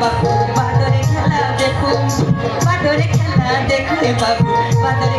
বাবু বাদরে খেলা দেখুন বাদরে খেলা দেখুন বাবু বাদরে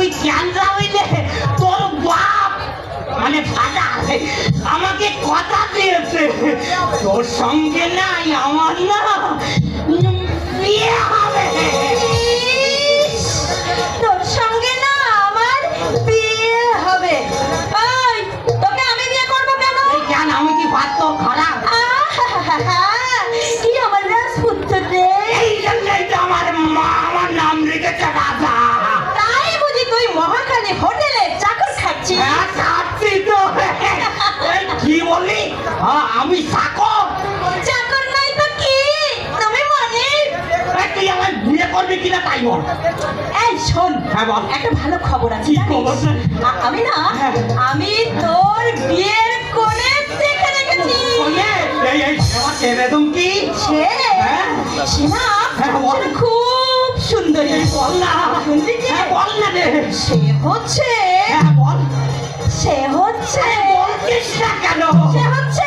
তুই জ্ঞান রাইলে তোর বাপ মানে ফাদার আমাকে কথা দিয়েছে। তোর সঙ্গে নাই আমার না। বিয়ে হবে। তোর সঙ্গে আমি কি ভাত তো হ্যাঁ, আমি চাকর চাকর নাই তো কি? তুমি মনি। তুই আমার বিয়ে করবি কিনা তাই বল। এই শোন। হ্যাঁ একটা ভালো খবর আছে আমি না হ্যাঁ। আমি তোর বিয়ের কোণে দেখে রেখেছি হ্যাঁ। সে? না খুব সুন্দরী। বল সে হচ্ছে বল। সে হচ্ছে বলছিস না কেন? সে হচ্ছে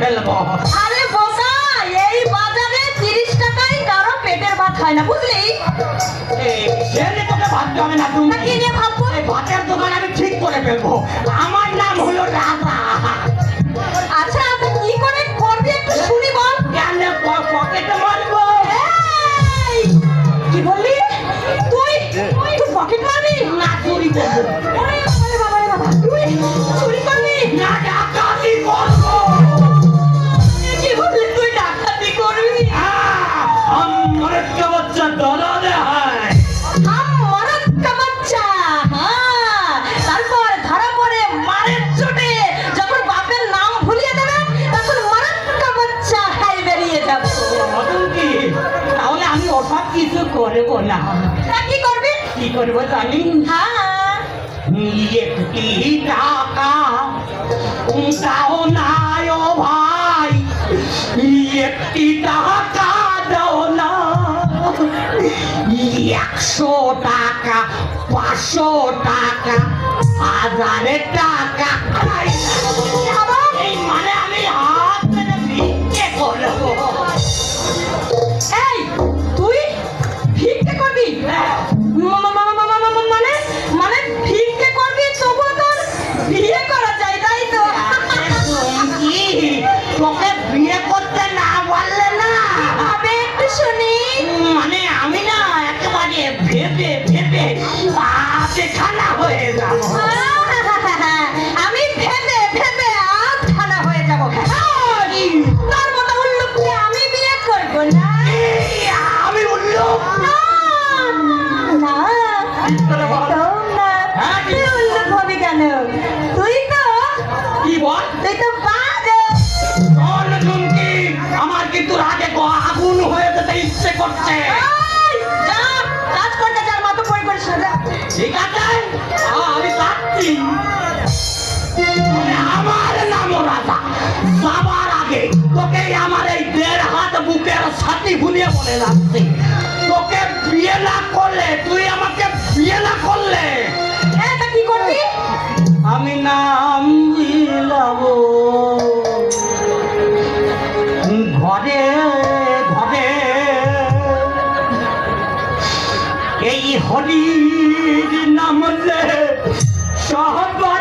ফেলব। আরে বোকা এই বাজারে তিরিশ টাকায় কারও পেটের ভাত হয় না বুঝলি? এই, তোকে ভাবতে হবে না তুমি তা কি নিয়ে ভাববো? এই ভাতের দোকান আমি ঠিক করে ফেলব। আমার নাম হলো রাজা। আচ্ছা তুই কি করে করবি একটু শুনি বল। কেন পকেটে মারবো? কি বললি? তুই তুই পকেট মারবি? না চুরি করব। করব না। কি করবি? কি করব জানি? হ্যাঁ। একটি টাকা দাও না ও ভাই একটি টাকা দাও না। একশো টাকা পাঁচশো টাকা হাজারের টাকা। আমি আমার নাম রাজা। যাবার আগে তোকে আমার এই দেড় হাত বুকের ছাতি ভুলিয়ে বলে যাচ্ছি। তোকে বিয়ে না করলে তুই আমাকে বিয়ে না করলে। কি করবি? আমি নাম দিলাম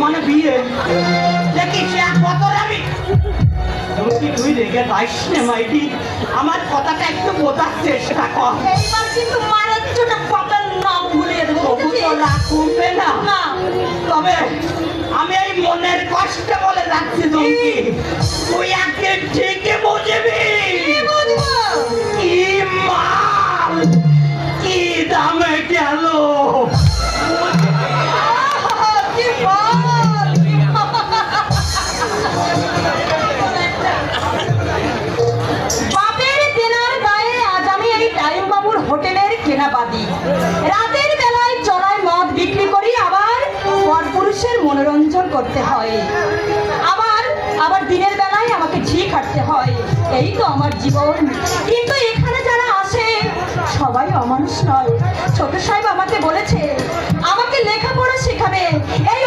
মানে বিয়ে? দেখি সে এক বছর আমি কি তুই রেগে যাইস না মাইটি আমার কথাটা একটু বোঝার চেষ্টা কর। এইবার কিন্তু মারার জন্য পাতার নাম ভুলিয়ে দেবো তবু তো রাগ না। তবে আমি এই মনের কষ্ট বলে যাচ্ছি তুমি তুই একদিন ঠিকই বুঝব? কি মাল? কি দামে গেল? করতে হয়। আবার আবার দিনের বেলায় আমাকে ঝি খাটতে হয়। এই তো আমার জীবন। কিন্তু এখানে যারা আসে, সবাই অমানুষ নয়। ছোট সাহেব আমাকে বলেছে, আমাকে লেখাপড়া শেখাবে। এই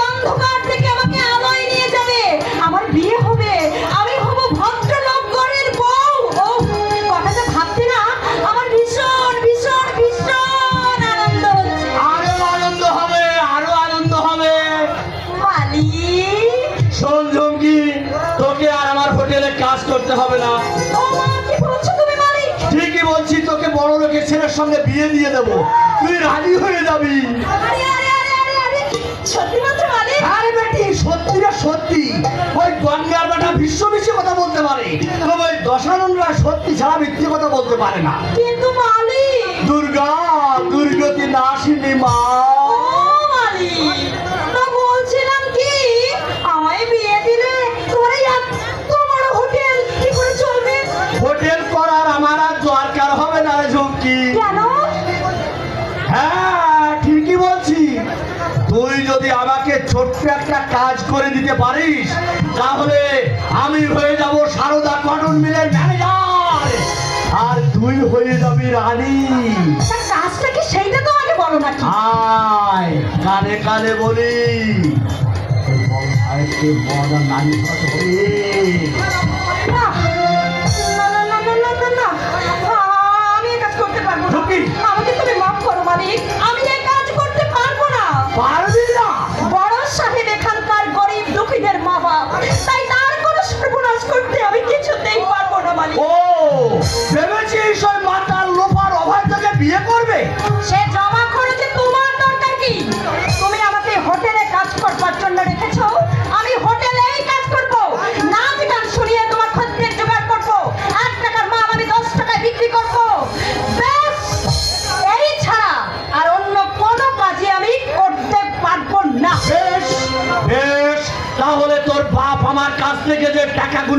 করতে হবে না। ঠিকই বলছি তোকে বড় লোকের ছেলের সঙ্গে বিয়ে দিয়ে দেবো। তুই রাজি হয়ে যাবি। আরে বেটি সত্যি না সত্যি? ওই গঙ্গার বেটা বিশ্ব বিশ্বে কথা বলতে পারে। তবে ওই দশানন্দরা সত্যি ছাড়া মিথ্যে কথা বলতে পারে না। কিন্তু মালিক। দুর্গা দুর্গতি নাসিনী মা। মালিক। কাজ করে দিতে পারিস তাহলে আমি হয়ে যাব সারদা কটন মিলের ম্যানেজার আর তুই হয়ে যাবি রানী। তা কাজটা কি সেইটা তো আগে বলো না আয় কানে কানে বলি। বড় নারী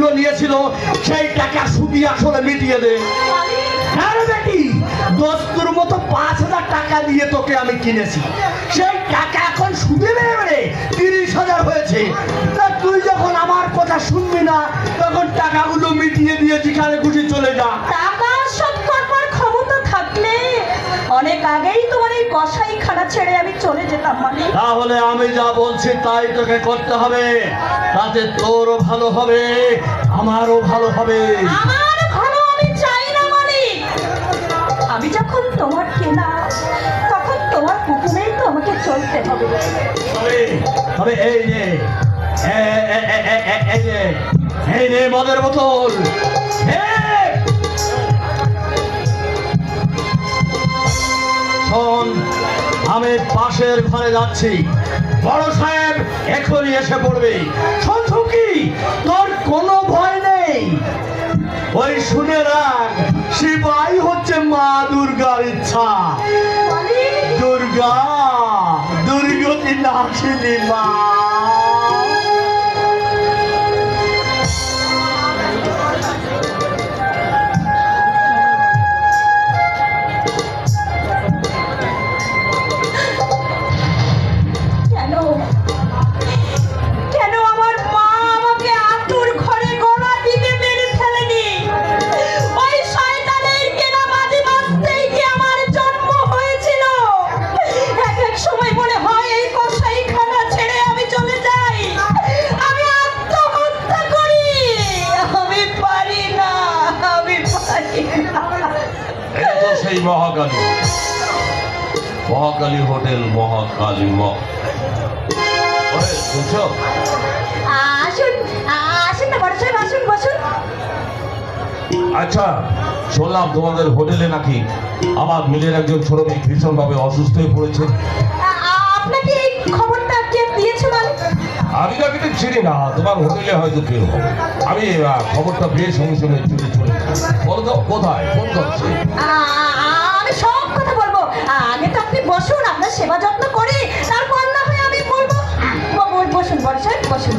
টাকাগুলো নিয়েছিল, সেই টাকা সুদি আসলে মিটিয়ে দে। হ্যাঁ মতো পাঁচ হাজার টাকা দিয়ে তোকে আমি কিনেছি। সেই টাকা এখন বেড়ে তিরিশ হাজার হয়েছে। তা তুই যখন আমার কথা শুনবি না, তখন টাকাগুলো মিটিয়ে দিয়ে যেখানে খুশি চলে যা। টাকা শোধ করবার ক্ষমতা থাকলে অনেক আগেই তোমার এই খানা ছেড়ে আমি চলে যেতাম মানে তাহলে আমি যা বলছি তাই তোকে করতে হবে তাতে তোরও ভালো হবে আমারও ভালো হবে আমার ভালো আমি চাই না মালিক আমি যখন তোমার কেনা তখন তোমার হুকুমেই তো আমাকে চলতে হবে তবে এই নে এই নে মদের বোতল আমি পাশের ঘরে যাচ্ছি। বড় সাহেব এখনই এসে পড়বে। কি? তোর কোনো ভয় নেই। ওই শুনে রাখ শিবাই হচ্ছে মা দুর্গার ইচ্ছা। দুর্গা দুর্গতি নাশিনী মা। শুনছো? আসুন আসুন না বড় সাহেব আসুন বসুন। আচ্ছা শুনলাম তোমাদের হোটেলে নাকি আমার মিলের একজন শ্রমিক ভীষণভাবে অসুস্থ হয়ে পড়েছে। আপনাকে এই খবরটা কে দিয়েছে মালিক আমি তাকে তো চিনি না তোমার হোটেলে হয়তো কেউ আমি আহ, খবরটা পেয়ে সঙ্গে সঙ্গে চলে চলে বলো তো কোথায়? ফোন করছে আমি সব কথা বলব। আগে তো আপনি বসুন আপনার সেবা যত্ন করি তারপর আসুন বর্ষায় বসুন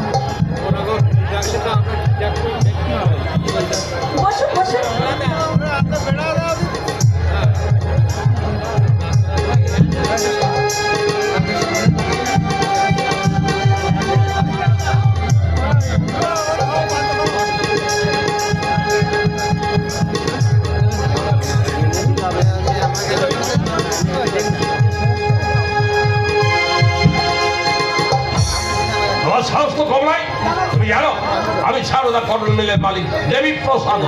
সারদা কটন মিলের মালিক। দেবী প্রসাদ।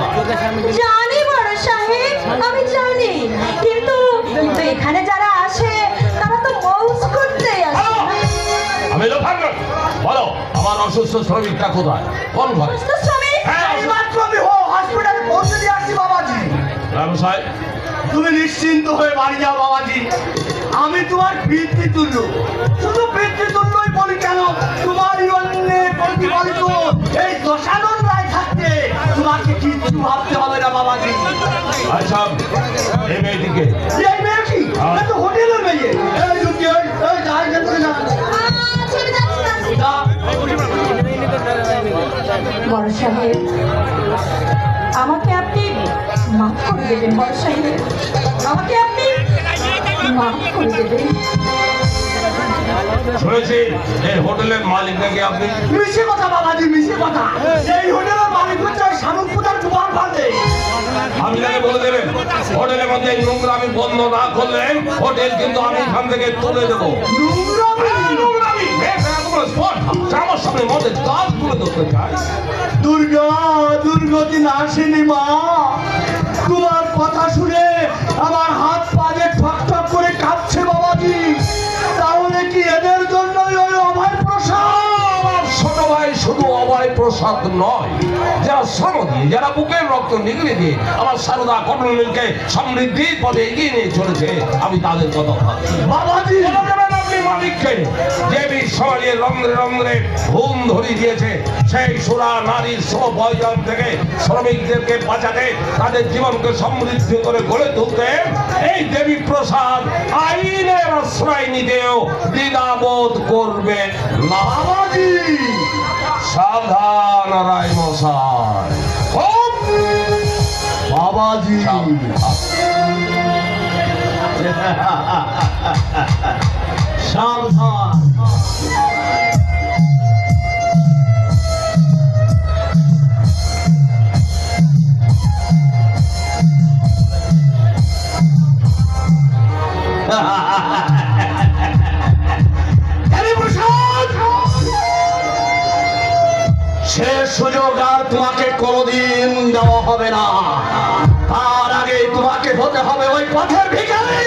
জানি বড় সাহেব আমি জানি। কিন্তু কিন্তু এখানে যারা আসে তারা তো মৌজ করতে আসে। আমি আমি ফাগর বলো আমার অসুস্থ শ্রমিকটা কোথায়? কোন ঘরে অসুস্থ শ্রমিক? হ্যাঁ এইমাত্র আমি হো- হসপিটালে পৌঁছে দিয়ে আসছি বাবাজি। রাম সাহেব তুমি নিশ্চিন্ত হয়ে বাড়ি যাও বাবাজি। আমি তোমার বৃত্তি তুল্য শুধু বৃত্তি তুল্যই বলি কেন? তোমারই অন্যে প্রতিপালিত এই দশানন রায় থাকতে তোমাকে কিচ্ছু ভাবতে হবে না বাবাজি। আচ্ছা এই মেয়েটিকে। এই মেয়ে কি এ তো হোটেলের মেয়ে। এই এই যাই যা। বড় সাহেব আমাকে আপনি মাফ করে দেবেন বড় সাহেব। আমাকে আপনি মাফ করে দেবে শুনেছি এই হোটেলের মালিক নাকি আপনি? মিশে কথা বাবাজি মিশে কথা। এই হোটেলের মালিক হচ্ছে শামুক পূজার জোয়ান ফাঁদে আপনি তাকে বলে দেবেন হোটেলের মধ্যে আমি বন্ধ না করলে হোটেল কিন্তু আমি এখান থেকে তুলে দেবো। নোংরামি। Spot। আমার সামনে মধ্যে গাছ তুলে ধরতে চাই। দুর্গা দুর্গতি আসেনি মা। তোমার কথা শুনে আমার হাত পা যে করে কাঁপছে বাবাজি তাহলে কি এদের জন্য ওই অভয় প্রসাদ? ছোট ভাই শুধু অভয় প্রসাদ নয় যারা শ্রম দিয়ে যারা বুকের রক্ত নিগড়ে দিয়ে আমার সারদা কর্ণনীলকে সমৃদ্ধির পথে এগিয়ে নিয়ে চলেছে আমি তাদের কথা ভাবছি। বাবাজি! মালিককে যে সমাজের রন্ধ্রে রন্ধ্রে ঘুম ধরিয়ে দিয়েছে, সেই সুরা নারীর প্রয়োজন থেকে শ্রমিকদেরকে বাঁচাতে, তাদের জীবনকে সমৃদ্ধি করে গড়ে তুলতে এই দেবী প্রসাদ আইনের আশ্রয় নিতেও দ্বিধাবোধ করবে না বাবাজি সাবধান রায় মশাই। বাবাজি। সাবধান। সাবধান শেষ সুযোগ আর তোমাকে কোনোদিন দেওয়া হবে না। তার আগে তোমাকে হতে হবে ওই পথের ভিখারি।